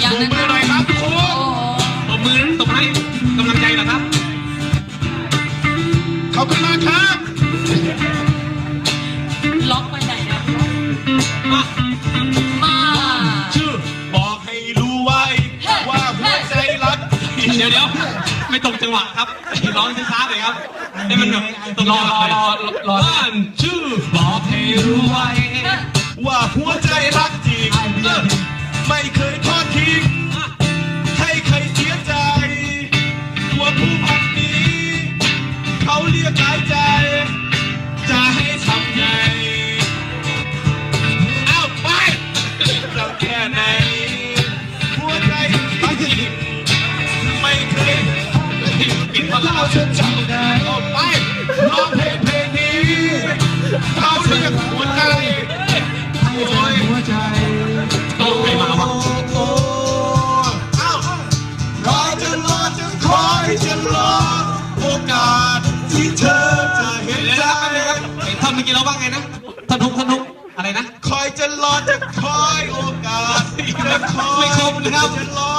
อย่างนั้นมือหน่อยครับโอ้ตบมือตบให้กำลังใจเหรอครับขอบคุณมากครับล็อกไปไหนนะมามาชื่อบอกให้รู้ไว้ว่าหัวใจรักเดี๋ยวเดี๋ยวไม่ตรงจังหวะครับร้องช้าๆหน่อยครับให้มันแบบรอรอรอรอบ้านชื่อบอกให้รู้ไว้ว่าหัวใจรักจริง เราจะจำได้ออกไปร้องเพลงเพลงนี้เขาเรียกหัวใจโอ้ยหัวใจต้องไปมาวะเอ้ารอจะรอจะคอยจะรอโอกาสที่เธอจะเห็นใจนะครับไอ้ท่อนเมื่อกี้เราว่าไงนะท่อนทุกท่อนทุกอะไรนะ คอยจะรอจะคอยโอกาสจะคอยไม่ครบนะครับจะรอ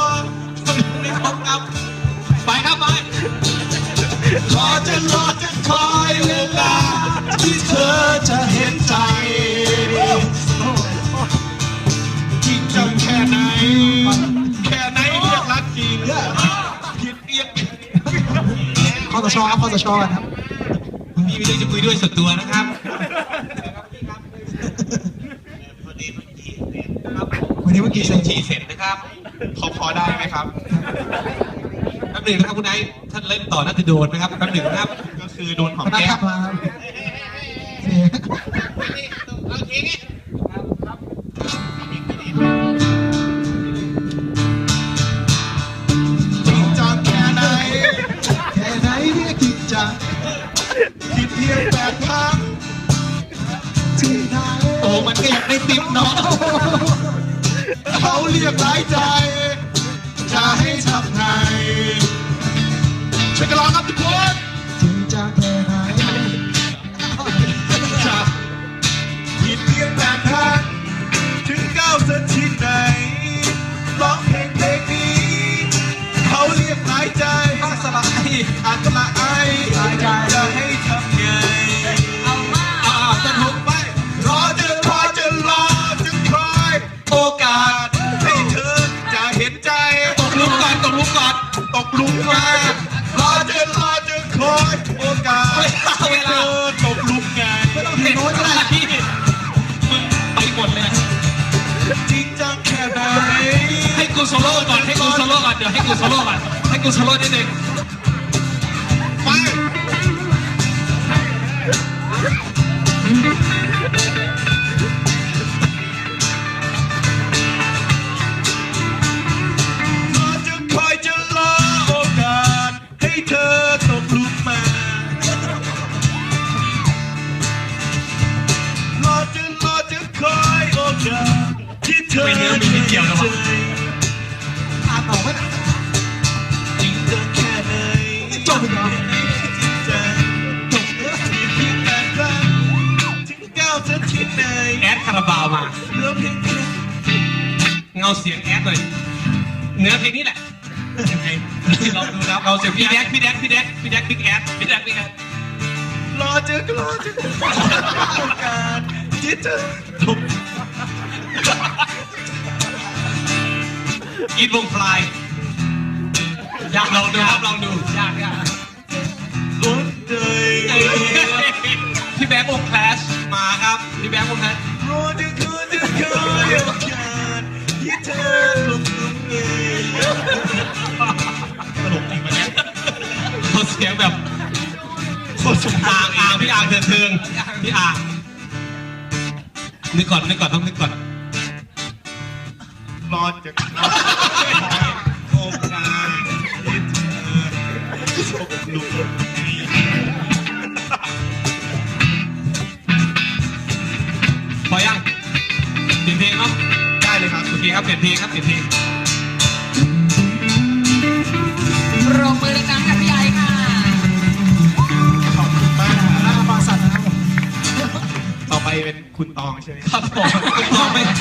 ชครับข้อสชครับพี่มีเรื่องจะคุยด้วยส่วนตัวนะครับวันนี้เมื่อกี้เซ็นฉี่เสร็จนะครับเขาพอได้ไหมครับแป๊บหนึ่งนะครับคุณไอซ์ท่านเล่นต่อน่าจะโดนนะครับแป๊บหนึ่งนะครับ ก็คือโดนหอมคณะแก้ขัมบมาโอ จังคิดเพียงแปดพักที่ไหนโอ้มันก็อยากได้ติ๊บเนาะเขาเรียกหลายใจ ก่อนให้กูโซโล่นิดนึงไปรอจะคอยจะรอโอกาสให้เธอตกหลุมมารอจะรอจะคอยโอกาสที่เธอไม่เนื้อมีนิดเดียวนะวะอ่ จบอีกเหรอจริงจังจบแล้วที่เพียงแปดครั้งถึงก้าวเส้นที่ไหนแอดคาราบาวมาเหลือเพียงแค่เงาเสียงแอดหน่อยเนื้อเพลงนี้แหละยังไงลองดูนะเราเสียงพี่แดกพี่แดกพี่แดกพี่แดกบิ๊กแอดพี่แดกบิ๊กแอดรอเจะรอเจอกาสที่เธอตกอีทวงพลายอยากลองดูครับลองดูยากยากรถเลยพี่แบงค์วงแคลชมาครับพี่แบงค์วงแคลชรอจะคอยจะคอยโอกาสที่เธอตกหลุมไงตลกจริงปะเนี่ยเขาเสียงแบบโคตรสมอ่างอ่างพี่อ่างเถิดเทิงพี่อ่างนึกก่อนนึกก่อนต้องนึกก่อนรอจะ ตกหลุมไงพอยังเปลี่ยนเพลงเนาะได้เลยครับโอเคครับเปลี่ยนเพลงครับเปลี่ยนเพลงปรบมือดังๆกับพี่ไอค่ะ ขอบคุณมากคณะบางสัตว์นะครับผมต่อไปเป็นคุณตองใช่ไหมครับผมคุณตองไปคุณตอง